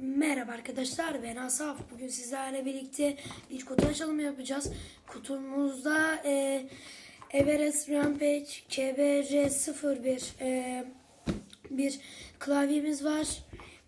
Merhaba arkadaşlar ben Asaf. Bugün sizlerle birlikte bir kutu açılımı yapacağız. Kutumuzda e, Everest Rampage KBR01 e, bir klavyemiz var.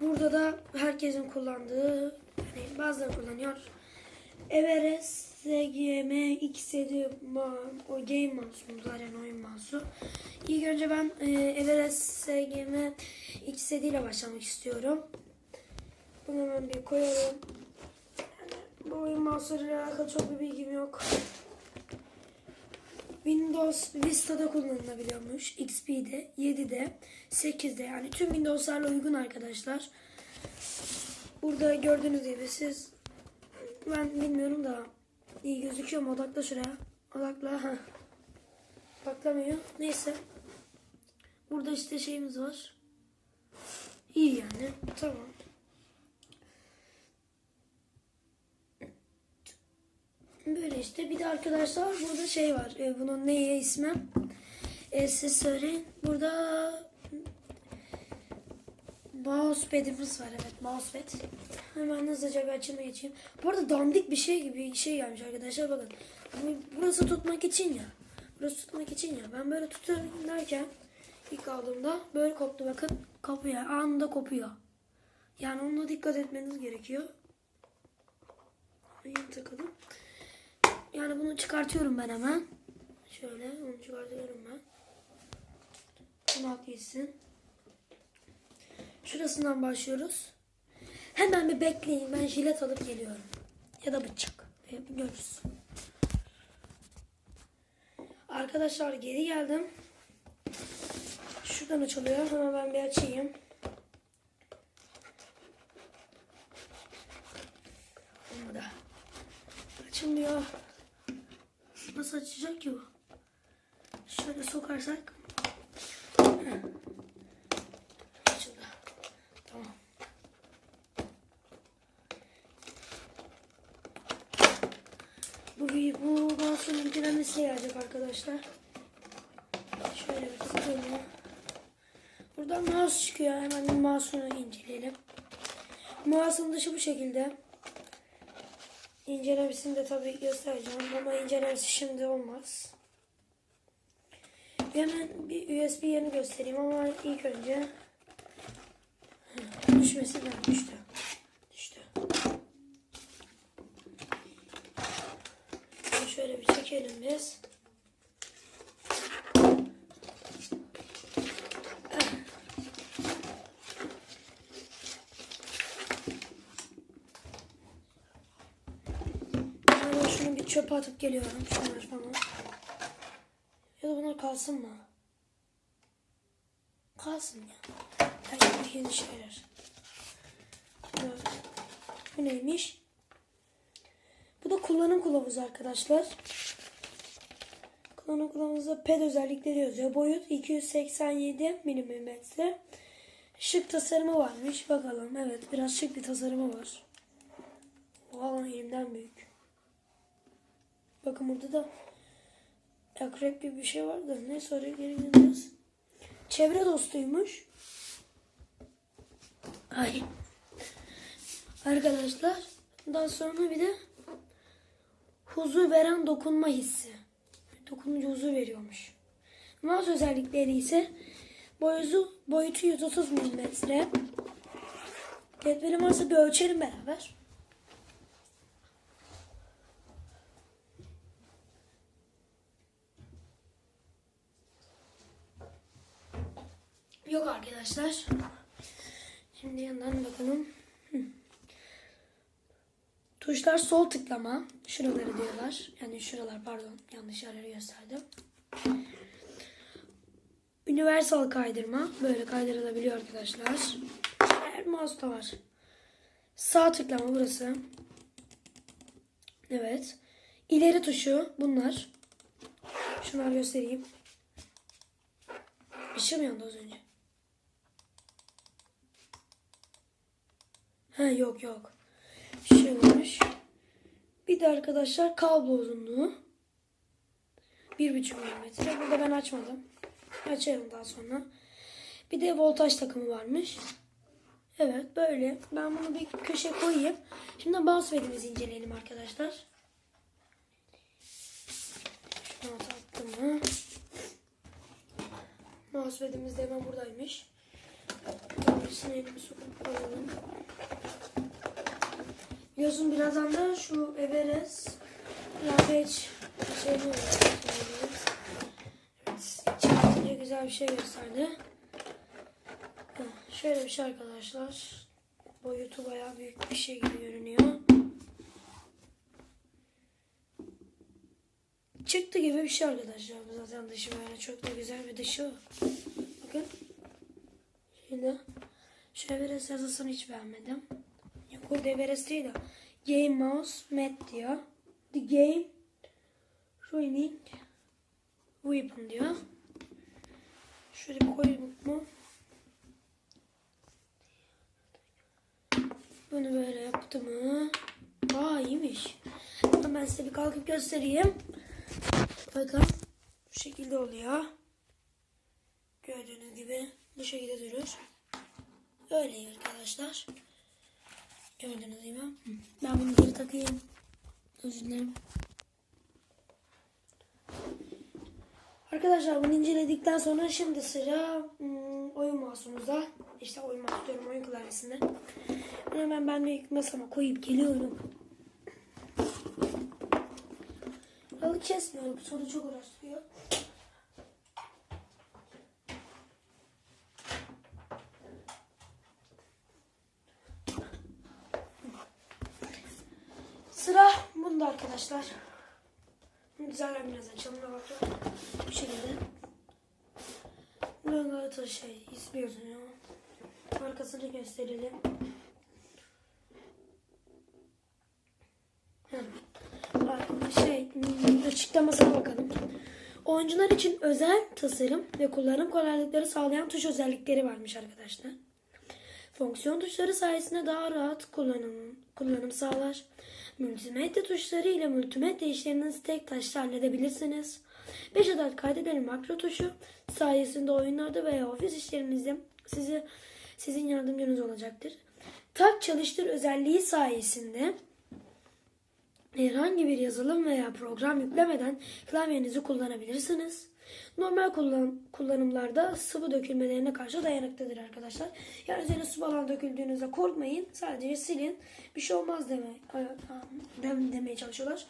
Burada da herkesin kullandığı, yani bazıları kullanıyor. Everest ZGM X7 ma- o game mouse'umuz var yani oyun mouse'u. İlk önce ben e, Everest ZGM X7 ile başlamak istiyorum. Bunu hemen bir koyalım. Yani bu oyun mouse'larıyla alakalı çok bir bilgim yok. Windows Vista'da kullanılabiliyormuş. XP'de, 7'de, 8'de yani tüm Windows'larla uygun arkadaşlar. Burada gördüğünüz gibi siz ben bilmiyorum da iyi gözüküyor mu? Odakla şuraya. Odakla. Ha. Odaklamıyor. Neyse. Burada işte şeyimiz var. İyi yani. Tamam. Böyle işte. Bir de arkadaşlar burada şey var. E, bunun neye ismi? E, siz söyleyin. Burada mousepad'imiz var. Evet mousepad. Hemen hızlıca bir açıma geçeyim. Bu arada dandik bir şey gibi şey gelmiş arkadaşlar. Bakın. Bu- Burası tutmak için ya. Burası tutmak için ya. Ben böyle tutuyorum derken ilk aldığımda böyle koptu. Bakın kopuyor. Anında kopuyor. Yani ona dikkat etmeniz gerekiyor. Yeni takalım. Yani bunu çıkartıyorum ben hemen. Şöyle onu çıkartıyorum ben. Bunu at gitsin. Şurasından başlıyoruz. Hemen bir bekleyin. Ben jilet alıp geliyorum. Ya da bıçak. Görürüz. Arkadaşlar geri geldim. Şuradan açılıyor. Hemen ben bir açayım. Olmadı. Açılmıyor. Nasıl açacak ki bu? Şöyle sokarsak. Açıldı. Tamam. Bu bu mouse'un incelemesi gelecek arkadaşlar. Şöyle bir tutalım. Buradan mouse çıkıyor. Hemen mouse'unu inceleyelim. Mouse'un dışı bu şekilde. İncelemesini de tabii göstereceğim ama incelemesi şimdi olmaz. Hemen bir USB yerini göstereyim ama ilk önce düşmesi de düştü. Düştü. Şöyle bir çekelim biz. Ben şunu bir çöpe atıp geliyorum. Şunlar falan. Ya da bunlar kalsın mı? Kalsın ya. Belki yeni şeyler. Evet. Bu neymiş? Bu da kullanım kılavuzu arkadaşlar. Kullanım kılavuzunda ped özellikleri yazıyor. Boyut 287 milimetre. Şık tasarımı varmış. Bakalım. Evet biraz şık bir tasarımı var. Valla elimden büyük. Bakın burada da akrep gibi bir şey var ne sonra geri geleceğiz. Çevre dostuymuş. Ay. Arkadaşlar daha sonra bir de huzur veren dokunma hissi. Dokununca huzur veriyormuş. Mouse özellikleri ise boyutu, boyutu 130 mm. Cetvelim varsa bir ölçelim beraber. Yok arkadaşlar. Şimdi yandan bakalım. Tuşlar sol tıklama. Şuraları diyorlar. Yani şuralar pardon. Yanlış yerleri gösterdim. Universal kaydırma. Böyle kaydırılabiliyor arkadaşlar. Her mouse'da var. Sağ tıklama burası. Evet. İleri tuşu bunlar. Şunları göstereyim. Işım yandı az önce. Ha yok yok. Şey olmuş. Bir de arkadaşlar kablo uzunluğu. Bir buçuk milimetre. Burada ben açmadım. Açarım daha sonra. Bir de voltaj takımı varmış. Evet böyle. Ben bunu bir köşe koyayım. Şimdi mousepad'imizi inceleyelim arkadaşlar. Şunu attım mı? Mousepad'imiz de hemen buradaymış. Birisini elimi sokup alalım. Biliyorsun birazdan da şu Everest Rampage şeyini. Evet, çıkartınca güzel bir şey gösterdi. Şöyle bir şey arkadaşlar. Boyutu bayağı büyük bir şey gibi görünüyor. Çıktı gibi bir şey arkadaşlar. Bu Zaten dışı böyle çok da güzel bir dışı. Bakın. Şimdi şu Everest yazısını hiç beğenmedim. Yok burada Everest değil de Game Mouse Mat diyor. The Game Ruining Weapon diyor. Şöyle bir koyayım mu? Bunu böyle yaptı mı? Aa iyiymiş. Ben size bir kalkıp göstereyim. Bakın bu şekilde oluyor. Gördüğünüz gibi bu şekilde durur. Öyle arkadaşlar. Gördüğünüz gibi. Ben bunu geri takayım. Özür dilerim. Arkadaşlar bunu inceledikten sonra şimdi sıra hmm, oyun mouse'umuzda. İşte oyun mouse diyorum oyun klavyesinde. Hemen ben bir masama koyup geliyorum. Balık kesmiyorum. Sonra çok uğraştırıyor. Sıra bunda arkadaşlar. Güzel biraz açalım da bakalım. Bu şekilde. Logo şey ismi yazıyor. Arkasını gösterelim. Şey, hmm, açıklamasına bakalım. Oyuncular için özel tasarım ve kullanım kolaylıkları sağlayan tuş özellikleri varmış arkadaşlar. Fonksiyon tuşları sayesinde daha rahat kullanım, kullanım sağlar. Multimedya tuşları ile multimedya işlerinizi tek taşla halledebilirsiniz. 5 adet kaydedilen makro tuşu sayesinde oyunlarda veya ofis işlerinizde sizi sizin yardımcınız olacaktır. Tak çalıştır özelliği sayesinde herhangi bir yazılım veya program yüklemeden klavyenizi kullanabilirsiniz. Normal kullan, kullanımlarda sıvı dökülmelerine karşı dayanıklıdır arkadaşlar. Yani üzerine su falan döküldüğünüzde korkmayın. Sadece silin. Bir şey olmaz deme, dem, demeye çalışıyorlar.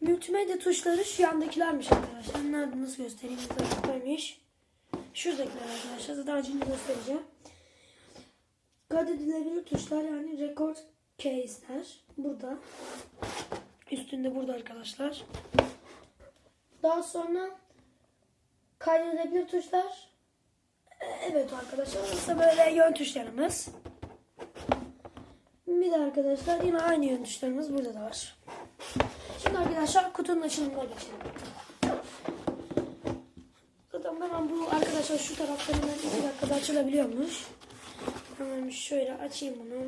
Multimedya tuşları şu yandakilermiş arkadaşlar. Nerede nasıl göstereyim? Buradaymış. Şuradakiler arkadaşlar. Zaten acını göstereceğim. Kaydedilebilir tuşlar yani record case'ler. Burada. Üstünde burada arkadaşlar. Daha sonra kaydedebilir tuşlar. Evet arkadaşlar. Burası böyle yön tuşlarımız. Bir de arkadaşlar yine aynı yön tuşlarımız burada da var. Şimdi arkadaşlar kutunun açılımına geçelim. Zaten hemen bu arkadaşlar şu taraftan hemen 2 dakikada açılabiliyormuş. Hemen şöyle açayım bunu.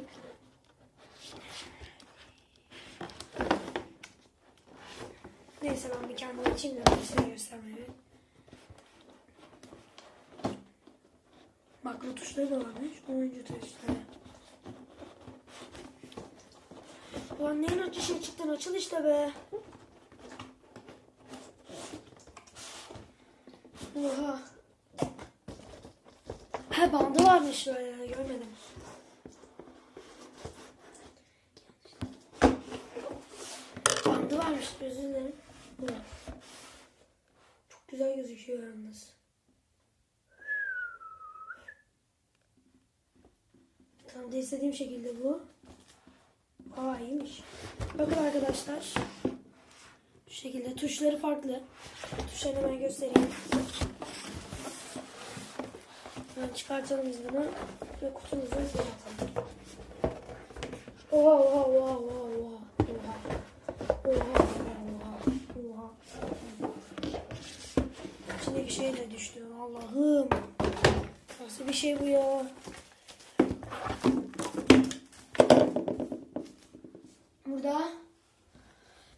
Neyse ben bir kendim açayım da size göstermeye. Makro tuşları da varmış. Oyuncu tuşları. Ulan neyin açışı çıktın açıl işte be. Oha. He bandı varmış böyle görmedim. Bandı varmış özür dilerim. Çok güzel gözüküyor yalnız. Tam da istediğim şekilde bu. Aa iyiymiş. Bakın arkadaşlar. Şu şekilde tuşları farklı. Tuşlarını ben göstereyim. Ben çıkartalım biz bunu ve kutumuzu atalım. Oha oha oha oha oha. Oha. Oha oha oha. İçindeki şey de düştü. Allah'ım. Nasıl bir şey bu ya? Burada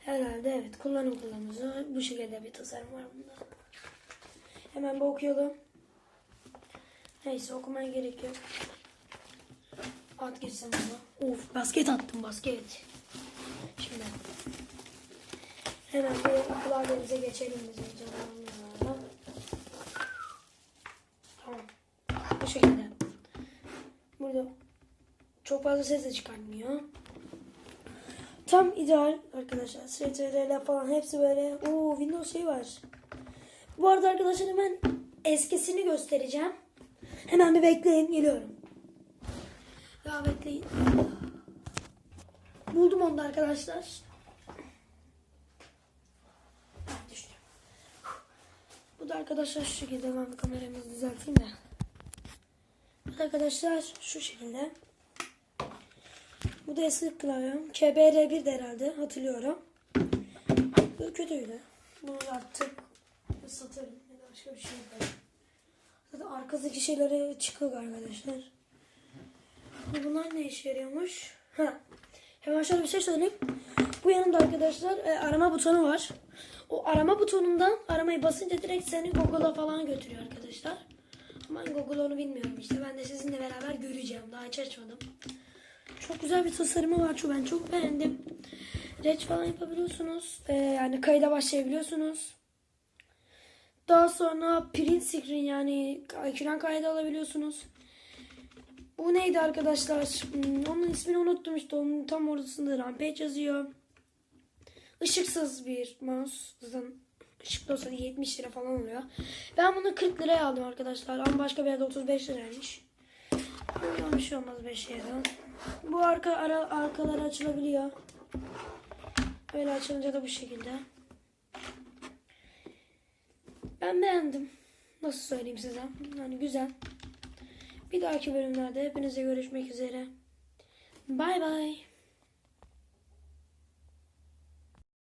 herhalde evet kullanım kılavuzu bu şekilde bir tasarım var bunda. Hemen bir okuyalım. Neyse okumaya gerek yok. At geçsem buna. Of basket attım basket. Şimdi. Hemen bir klavyemize geçelim biz heyecanlanmadan. Tamam. Bu şekilde. Burada çok fazla ses de çıkartmıyor. Tam ideal arkadaşlar. STRL falan hepsi böyle. Oo Windows şey var. Bu arada arkadaşlar hemen eskisini göstereceğim. Hemen bir bekleyin geliyorum. Ya bekleyin. Buldum onu da arkadaşlar. Bu da arkadaşlar şu şekilde ben bir kameramı düzelteyim de. Bu da arkadaşlar şu şekilde. Bu da eski klavyem. KBR1 de herhalde hatırlıyorum. Bu kötüydü. Bunu artık satarım ya da başka bir şey yaparım. Zaten arkadaki şeyleri çıkıyor arkadaşlar. Bunlar ne işe yarıyormuş? Ha. Hemen şöyle bir şey söyleyeyim. Bu yanımda arkadaşlar e, arama butonu var. O arama butonundan aramayı basınca direkt seni Google'a falan götürüyor arkadaşlar. Ama Google onu bilmiyorum işte. Ben de sizinle beraber göreceğim. Daha hiç açmadım. Çok güzel bir tasarımı var. Çok ben çok beğendim. Red falan yapabiliyorsunuz. E, yani kayda başlayabiliyorsunuz. Daha sonra print screen yani ekran kaydı alabiliyorsunuz. Bu neydi arkadaşlar? Hmm, Onun ismini unuttum işte. Onun tam ortasında Rampage yazıyor. Işıksız bir mouse. Zaten ışıklı olsa 70 lira falan oluyor. Ben bunu 40 liraya aldım arkadaşlar. Ama başka bir yerde 35 liraymış. Ama bir şey olmaz 5 liradan. Bu arka ara, arkaları açılabiliyor. Böyle açılınca da bu şekilde. Ben beğendim. Nasıl söyleyeyim size? Yani güzel. Bir dahaki bölümlerde hepinize görüşmek üzere. Bay bay.